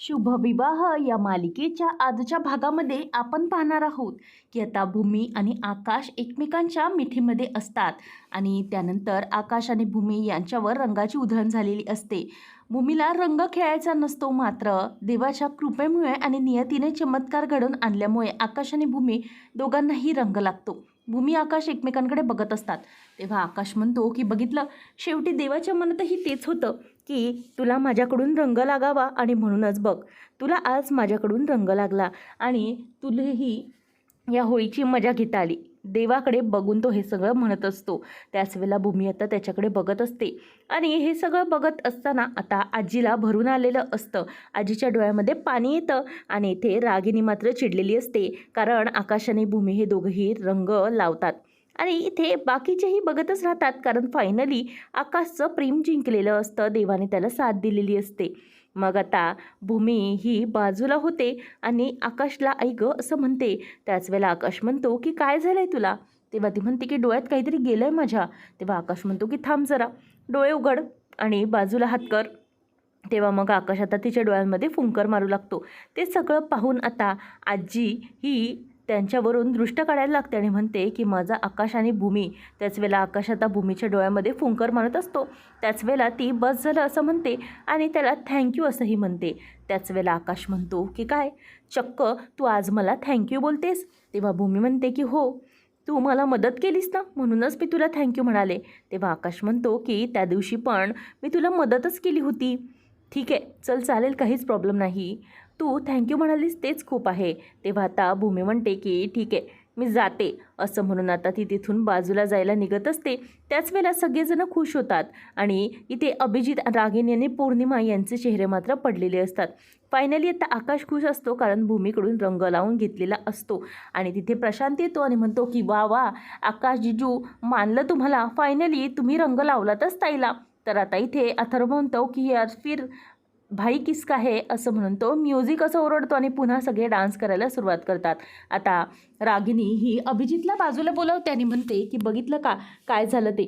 शुभविवाह या मालिकेच्या आजच्या भागामध्ये आपण पाहणार आहोत की आता भूमी आणि आकाश एकमेकांच्या मिठीमध्ये असतात आणि त्यानंतर आकाश आणि भूमी यांच्यावर रंगाची उधळण झालेली असते. भूमीला रंग खेळायचा नसतो मात्र देवाच्या कृपेमुळे आणि नियतीने चमत्कार घडवून आणल्यामुळे आकाश आणि भूमी दोघांनाही रंग लागतो. भूमी आकाश एकमेकांकडे बघत असतात. तेव्हा आकाश म्हणतो की बघितलं शेवटी देवाच्या मनातही तेच होतं की तुला माझ्याकडून रंग लागावा आणि म्हणूनच बघ. तुला आज माझ्याकडून रंग लागला आणि तुलाही या होळीची मजा घेता आली. देवाकडे बघून तो हे सगळं म्हणत असतो. त्याच वेळेला भूमी आता त्याच्याकडे बघत असते. आणि हे सगळं बघत असताना आता आजीला भरून आलेलं असतं. आजीच्या डोळ्यामध्ये पाणी येतं आणि इथे रागिनी मात्र चिडलेली असते. कारण आकाश आणि भूमी हे दोघंही रंग लावतात. आणि इथे बाकीचेही बघतच राहतात. कारण फायनली आकाशचं प्रेम जिंकलेलं असतं. देवाने त्याला साथ दिलेली असते. मग आता भूमी ही बाजूला होते आणि आकाशला आई ग असं म्हणते. त्याच वेळेला आकाश म्हणतो की काय झालं आहे तुला? तेव्हा ती म्हणते की डोळ्यात काहीतरी गेलं आहे माझ्या. तेव्हा आकाश म्हणतो की थांब जरा. डोळे उघड आणि बाजूला हात कर. तेव्हा मग आकाश आता तिच्या डोळ्यांमध्ये फुंकर मारू लागतो. ते सगळं पाहून आता आजी ही त्यांच्यावरून दृष्ट काढायला लागते आणि म्हणते की माझा आकाश आणि भूमी त्याच वेळेला आकाश आता भूमीच्या डोळ्यामध्ये फुंकर मारत असतो. त्याच वेळेला ती बस झालं असं म्हणते आणि त्याला थँक्यू असंही म्हणते. त्याच वेळेला आकाश म्हणतो की काय? चक्क तू आज मला थँक्यू बोलतेस? तेव्हा भूमी म्हणते की हो. तू मला मदत केलीस ना? म्हणूनच मी तुला थँक्यू म्हणाले. तेव्हा आकाश म्हणतो की त्या दिवशी पण मी तुला मदतच केली होती. ठीक आहे चल चालेल काहीच प्रॉब्लेम नाही. तू थँक्यू म्हणालीस तेच खूप आहे. तेव्हा आता भूमी म्हणते की ठीक आहे मी जाते. असं म्हणून आता ती तिथून बाजूला जायला निघत असते. त्याच वेळेला सगळेजण खुश होतात आणि इथे अभिजित रागिनी आणि पौर्णिमा यांचे चेहरे मात्र पडलेले असतात. फायनली आता आकाश खुश असतो कारण भूमीकडून रंग लावून घेतलेला असतो आणि तिथे प्रशांत येतो आणि म्हणतो की वा वा आकाश जिजू मानलं तुम्हाला. फायनली तुम्ही रंग लावलातच ताईला. तर आता इथे अथर्व म्हणतो की यार फिर भाई किसका है असं म्हणून तो म्युझिक असं ओरडतो आणि पुन्हा सगळे डान्स करायला सुरुवात करतात. आता रागिनी ही अभिजितला बाजूला बोलावते आणि म्हणते की बघितलं का? काय झालं ते?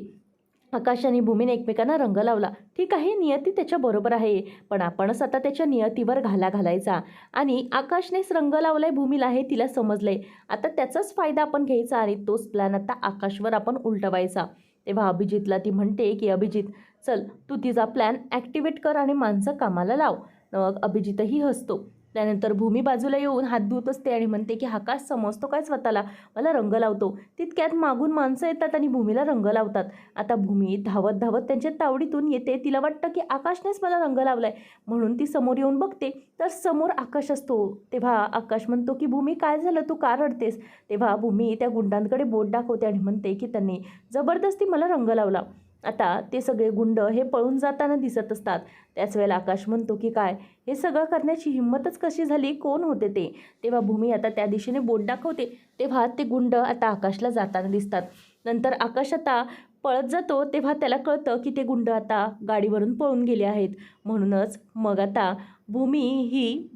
आकाश आणि भूमीने एकमेकांना रंग लावला. ठीक आहे नियती त्याच्या बरोबर आहे पण आपणच आता त्याच्या नियतीवर घाला घालायचा. आणि आकाशनेच रंग लावलाय भूमीला हे तिला समजलंय. आता त्याचाच फायदा आपण घ्यायचा आणि तोच प्लॅन आता आकाशवर आपण उलटवायचा. तेव्हा अभिजितला ती म्हणते की अभिजित चल तू तिचा प्लॅन ॲक्टिवेट कर आणि माणसं कामाला लाव. मग अभिजितही हसतो. त्यानंतर भूमी बाजूला येऊन हात धुत असते आणि म्हणते की आकाश समजतो काय स्वतःला? मला रंग लावतो. तितक्यात मागून माणसं येतात आणि भूमीला रंग लावतात. आता भूमी धावत धावत त्यांच्या तावडीतून येते. तिला वाटतं की आकाशनेच मला रंग लावलाय. म्हणून ती समोर येऊन बघते. तर समोर आकाश असतो. तेव्हा आकाश म्हणतो की भूमी काय झालं? तू का रडतेस? तेव्हा भूमी त्या गुंडांकडे बोट दाखवते आणि म्हणते की त्यांनी जबरदस्ती मला रंग लावला. आता ते सगळे गुंड हे पळून जाताना दिसत असतात. त्याच वेळेला आकाश म्हणतो की काय? हे सगळं करण्याची हिंमतच कशी झाली? कोण होते ते? तेव्हा भूमी आता त्या दिशेने बोट दाखवते. तेव्हा ते गुंड आता आकाशला जाताना दिसतात. नंतर आकाश आता पळत जातो. तेव्हा त्याला कळतं की ते गुंड आता गाडीवरून पळून गेले आहेत. म्हणूनच मग आता भूमी ही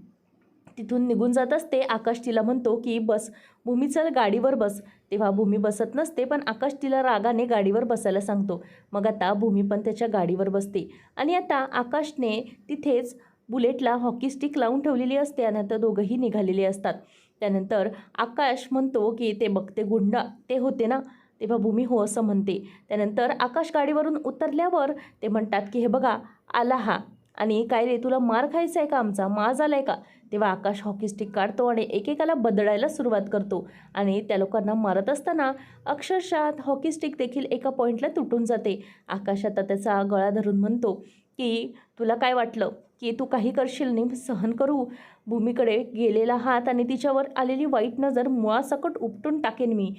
तिथून निघून जात असते. आकाश तिला म्हणतो की बस भूमी चल गाडीवर बस. तेव्हा भूमी बसत नसते पण आकाश तिला रागाने गाडीवर बसायला सांगतो. मग आता भूमी पण त्याच्या गाडीवर बसते. आणि आता आकाशने तिथेच बुलेटला हॉकी स्टिक लावून ठेवलेली असते आणि आता दोघंही निघालेले असतात. त्यानंतर आकाश म्हणतो की ते बघते गुंड ते होते ना? तेव्हा भूमी हो असं म्हणते. त्यानंतर आकाश गाडीवरून उतरल्यावर ते म्हणतात की हे बघा आला हा. आणि काय रे तुला मार खायचा आहे का आमचा? माज आला आहे का? तेव्हा आकाश हॉकी स्टिक काढतो आणि एकेकाला बदलायला सुरुवात करतो. आणि त्या लोकांना मारत असताना अक्षरशः हॉकी स्टिक देखील एका पॉईंटला तुटून जाते. आकाश आता त्याचा गळा धरून म्हणतो की तुला काय वाटलं? की तू काही करशील? नाही सहन करू? भूमीकडे गेलेला हात आणि तिच्यावर आलेली वाईट नजर मुळासकट उपटून टाकेन मी.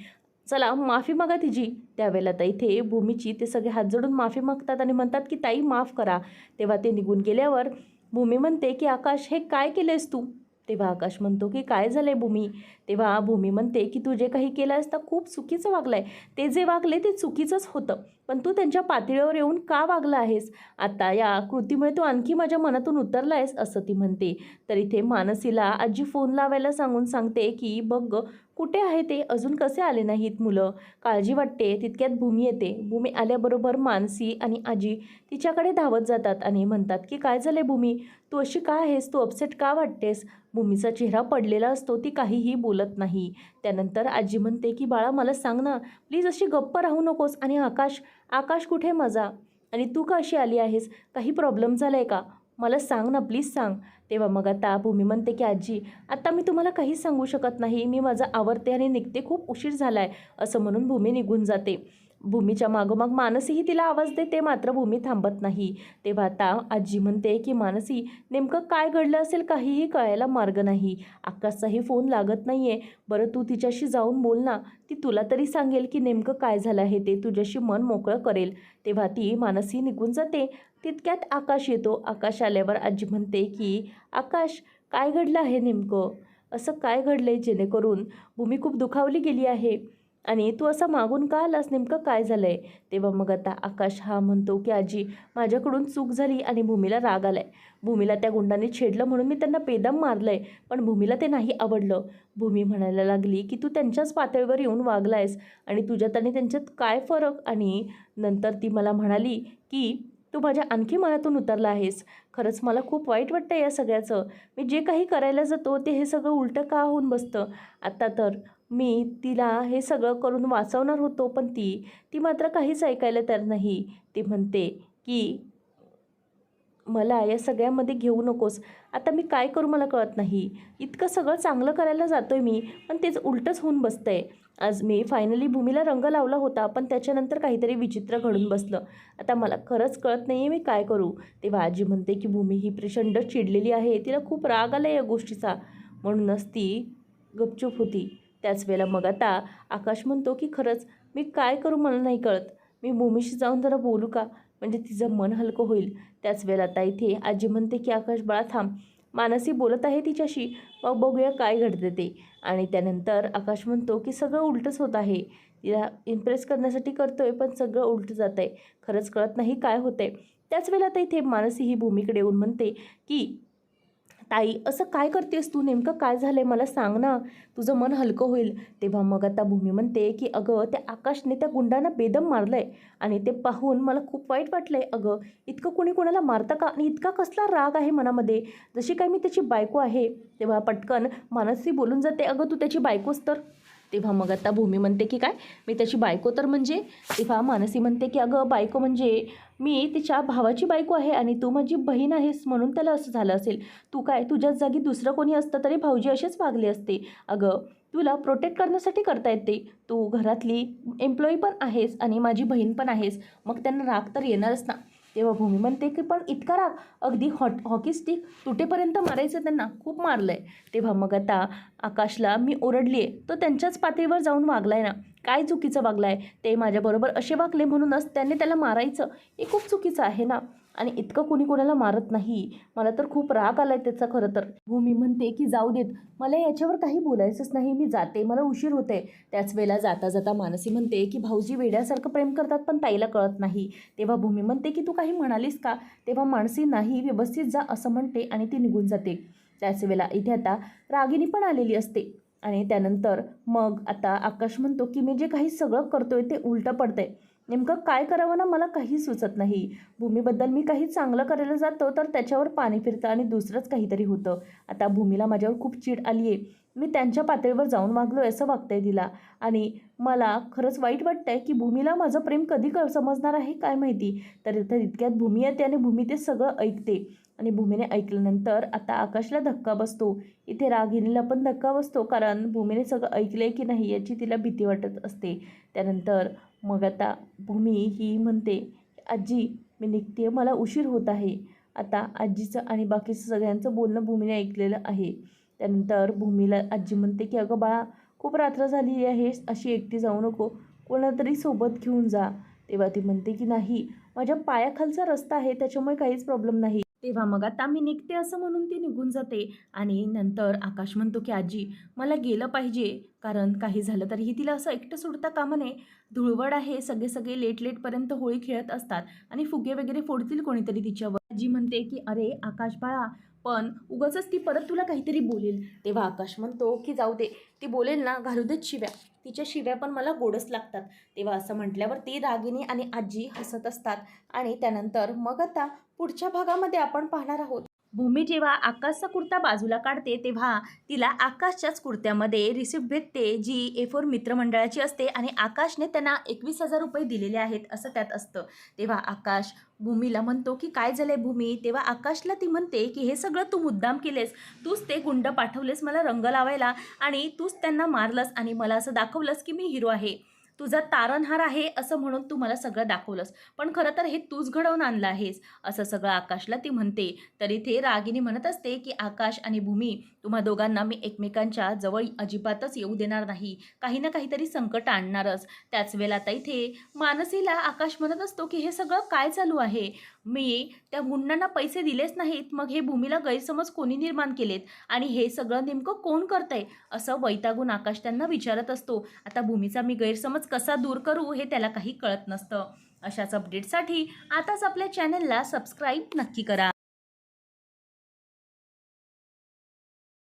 चला माफी मागा तिची. त्यावेळेला तर इथे भूमीची ते सगळे हात जोडून माफी मागतात आणि म्हणतात की ताई माफ करा. तेव्हा ते निघून गेल्यावर भूमी म्हणते की आकाश हे काय केलंयस तू? तेव्हा आकाश म्हणतो की काय झालं आहे भूमी? तेव्हा भूमी म्हणते की तू जे काही केलं असतं खूप चुकीचं वागलं आहे ते जे वागले ते चुकीचंच होतं. पण तू त्यांच्या पातळीवर येऊन का वागला आहेस? आता या कृतीमुळे तू आणखी माझ्या मनातून उतरला आहेस असं ती म्हणते. तर इथे मानसीला आजी फोन लावायला सांगून सांगते की बघ कुठे आहे ते? अजून कसे आले नाहीत मुलं? काळजी वाटते तितक्यात भूमी येते. भूमी आल्याबरोबर मानसी आणि आजी तिच्याकडे धावत जातात आणि म्हणतात की काय झाले भूमी? तू अशी का आहेस? तू अपसेट का वाटतेस? भूमीचा चेहरा पडलेला असतो ती काहीही बोलत नाही. त्यानंतर आजी म्हणते की बाळा मला सांग ना प्लीज अशी गप्प राहू नकोस आणि आकाश आकाश कुठे माझा? आणि तू का अशी आली आहेस? काही प्रॉब्लेम झाला आहे का? मला सांग ना प्लीज सांग. तेव्हा मग आता भूमी म्हणते की आजी आता मी तुम्हाला काहीच सांगू शकत नाही. मी माझं आवडते आणि निघते खूप उशीर झाला आहे असं म्हणून भूमी निघून जाते. भूमीच्या मागोमाग मानसीही तिला आवाज देते मात्र भूमी थांबत नाही. तेव्हा आता आजी म्हणते की मानसी नेमकं काय घडलं असेल काहीही कळायला मार्ग नाही. आकाशचाही फोन लागत नाही आहे बरं तू तिच्याशी जाऊन बोल ना. ती तुला तरी सांगेल की नेमकं काय झालं आहे ते तुझ्याशी मन मोकळं करेल. तेव्हा ती मानसी निघून जाते. तितक्यात आकाश येतो. आकाश आल्यावर आजी म्हणते की आकाश काय घडलं आहे नेमकं? असं काय घडलं आहे जेणेकरून भूमी खूप दुखावली गेली आहे? आणि तू असं मागून का आलास? नेमकं काय झालं आहे तेव्हा मग आता आकाश हा म्हणतो की आजी माझ्याकडून चूक झाली आणि भूमीला राग आला आहे भूमीला त्या गुंडांनी छेडलं म्हणून मी त्यांना बेदम मारलं आहे पण भूमीला ते नाही आवडलं. भूमी म्हणायला लागली की तू त्यांच्याच पातळीवर येऊन वागला आहेस आणि तुझ्यात आणि त्यांच्यात काय फरक? आणि नंतर ती मला म्हणाली की तू माझ्या आणखी मनातून उतरला आहेस. खरंच मला खूप वाईट वाटतं या सगळ्याचं. मी जे काही करायला जातो ते हे सगळं उलटं का होऊन बसतं? आता तर मी तिला हे सगळं करून वाचवणार होतो पण ती ती मात्र काहीच ऐकायला तर नाही. ती म्हणते की मला या सगळ्यामध्ये घेऊ नकोस. आता मी काय करू मला कळत नाही. इतकं सगळं चांगलं करायला जातोय मी पण तेच उलटंच होऊन बसतं आहे आज मी फायनली भूमीला रंग लावला होता पण त्याच्यानंतर काहीतरी विचित्र घडून बसलं. आता मला खरंच कळत नाही आहे मी काय करू. तेव्हा आजी म्हणते की भूमी ही प्रचंड चिडलेली आहे. तिला खूप राग आला या गोष्टीचा. म्हणूनच ती गपचूप होती. त्याच वेळेला मग आता आकाश म्हणतो की खरंच मी काय करू मला नाही कळत. मी भूमीशी जाऊन जरा बोलू का? म्हणजे तिचं मन हलकं होईल. त्याच वेळेला आता इथे आजी म्हणते की आकाश बाळा थांब. मानसी बोलत आहे तिच्याशी. मग बघूया काय घडते ते. आणि त्यानंतर आकाश म्हणतो की सगळं उलटंच होत आहे. तिला इम्प्रेस करण्यासाठी करतोय पण सगळं उलटं जात आहे खरंच कळत नाही काय होतंय. त्याच वेळेला आता इथे मानसी ही भूमीकडे येऊन म्हणते की ताई असं काय करतेस तू? नेमकं काय झालं आहे मला सांग ना. तुझं मन हलकं होईल. तेव्हा मग आता भूमी म्हणते की अगं त्या आकाशने त्या गुंडांना बेदम मारलं आहे आणि ते पाहून मला खूप वाईट वाटलं आहे अगं इतकं कोणी कोणाला मारतं का? आणि इतका कसला राग आहे मनामध्ये? जशी काय मी त्याची बायको आहे. तेव्हा पटकन मानसी बोलून जाते अगं तू त्याची बायकोच तर? तेव्हा मग आता भूमी म्हणते की काय? मी त्याची बायको तर म्हणजे तेव्हा मानसी म्हणते की अगं बायको म्हणजे मी तिच्या भावाची बायको आहे आणि तू माझी बहीण आहेस म्हणून त्याला असं झालं असेल. तू काय तुझ्याच जागी दुसरं कोणी असतं तरी भाऊजी असेच वागले असते. अगं तुला प्रोटेक्ट करण्यासाठी करता येते. तू घरातली एम्प्लॉई पण आहेस आणि माझी बहीण पण आहेस. मग त्यांना राग तर येणारच ना. तेव्हा भूमी म्हणते की पण इतका राग अगदी हॉट हॉकी स्टिक तुटेपर्यंत मारायचं त्यांना खूप मारलं आहे तेव्हा मग आता आकाशला मी ओरडली आहे तो त्यांच्याच पातळीवर जाऊन वागलाय ना. काय चुकीचं वागलं आहे ते माझ्याबरोबर असे वागले म्हणूनच त्यांनी त्याला मारायचं. हे खूप चुकीचं आहे ना. आणि इतकं कुणी कोणाला मारत नाही. मला तर खूप राग आला आहे त्याचा खरं तर. हो, भूमी म्हणते की जाऊ देत. मला याच्यावर काही बोलायचंच नाही. मी जाते. मला उशीर होते त्याच वेळेला जाता जाता मानसी म्हणते की भाऊजी वेड्यासारखं प्रेम करतात पण ताईला कळत नाही. तेव्हा भूमी म्हणते की तू काही म्हणालीस का? तेव्हा मानसी नाही व्यवस्थित जा असं म्हणते आणि ती निघून जाते. त्याच वेळेला इथे आता रागिनी पण आलेली असते. आणि त्यानंतर मग आता आकाश म्हणतो की मी जे काही सगळं करतोय ते उलटं पडतंय. नेमकं काय करावं ना मला काही सुचत नाही. भूमीबद्दल मी काही चांगलं करायला जातो तर त्याच्यावर पाणी फिरतं आणि दुसरंच काहीतरी होतं. आता भूमीला माझ्यावर खूप चीड आली आहे मी त्यांच्या पातळीवर जाऊन मागलो आहे असं वागतंय तिला. आणि मला खरंच वाईट वाटतं आहे की भूमीला माझं प्रेम कधी क समजणार आहे काय माहिती? तर इथं इतक्यात भूमी येते आणि भूमी ते सगळं ऐकते. आणि भूमीने ऐकल्यानंतर आता आकाशला धक्का बसतो. इथे रागिनीला पण धक्का बसतो कारण भूमीने सगळं ऐकलं आहे की नाही याची तिला भीती वाटत असते. त्यानंतर मग आता भूमी ही म्हणते आजी मी निघते मला उशीर होत आहे. आता आजीचं आणि बाकीचं सगळ्यांचं बोलणं भूमीने ऐकलेलं आहे. त्यानंतर भूमीला आजी म्हणते की अगं बाळा खूप रात्र झाली आहे अशी एकटी जाऊ नको कोणातरी सोबत घेऊन जा. तेव्हा ती म्हणते की नाही माझ्या पायाखालचा रस्ता आहे त्याच्यामुळे काहीच प्रॉब्लेम नाही. तेव्हा मग आता मी निघते असं म्हणून ती निघून जाते. आणि नंतर आकाश म्हणतो की आजी मला गेलं पाहिजे. कारण काही झालं तरीही तिला असं एकटं सोडता कामा नये. धुळवड आहे. सगळे सगळे लेट लेटपर्यंत होळी खेळत असतात. आणि फुगे वगैरे फोडतील कोणीतरी तिच्यावर. आजी म्हणते की अरे आकाश बाळा पण उगाचच ती परत तुला काहीतरी बोलेल. तेव्हा आकाश म्हणतो की जाऊ दे. ती बोलेल ना घालू देत शिव्या. तिच्या शिव्या पण मला गोडच लागतात. तेव्हा असं म्हटल्यावर ती रागिनी आणि आजी हसत असतात आणि त्यानंतर मग आता पुढच्या भागामध्ये आपण पाहणार आहोत. भूमी जेव्हा आकाशचा कुर्ता बाजूला काढते तेव्हा तिला आकाशच्याच कुर्त्यामध्ये रिसिप्ट भेटते जी ए फोर मित्रमंडळाची असते आणि आकाशने त्यांना एकवीस हजार रुपये दिलेले आहेत असं त्यात असतं. तेव्हा आकाश भूमीला म्हणतो की काय झालंय भूमी? तेव्हा आकाशला ती म्हणते की हे सगळं तू मुद्दाम केलेस तूच ते गुंड पाठवलेस मला रंग लावायला आणि तूच त्यांना मारलंस आणि मला असं दाखवलंस की मी हिरो आहे. तुझा तारणहार आहे असं म्हणून तू मला सगळं दाखवलंस. पण खरं तर हे तूच घडवून आणलं आहेस असं सगळं आकाशला ती म्हणते. तर इथे रागिनी म्हणत असते की आकाश आणि भूमी तुम्हा दोघांना मी एकमेकांच्या जवळ अजिबातच येऊ देणार नाही. काही ना काहीतरी संकट आणणारच. त्याच वेळेला आता इथे मानसीला आकाश म्हणत असतो की हे सगळं काय चालू आहे? मी त्या गुंडांना पैसे दिलेच नाहीत मग हे भूमीला गैरसमज कोणी निर्माण केलेत? आणि हे सगळं नेमकं कोण करतंय? असं वैतागून आकाश त्यांना विचारत असतो. आता भूमीचा मी गैरसमज कसा दूर करू हे त्याला काही कळत नसतं. अशाच अपडेटसाठी आताच आपल्या चॅनलला सबस्क्राईब नक्की करा.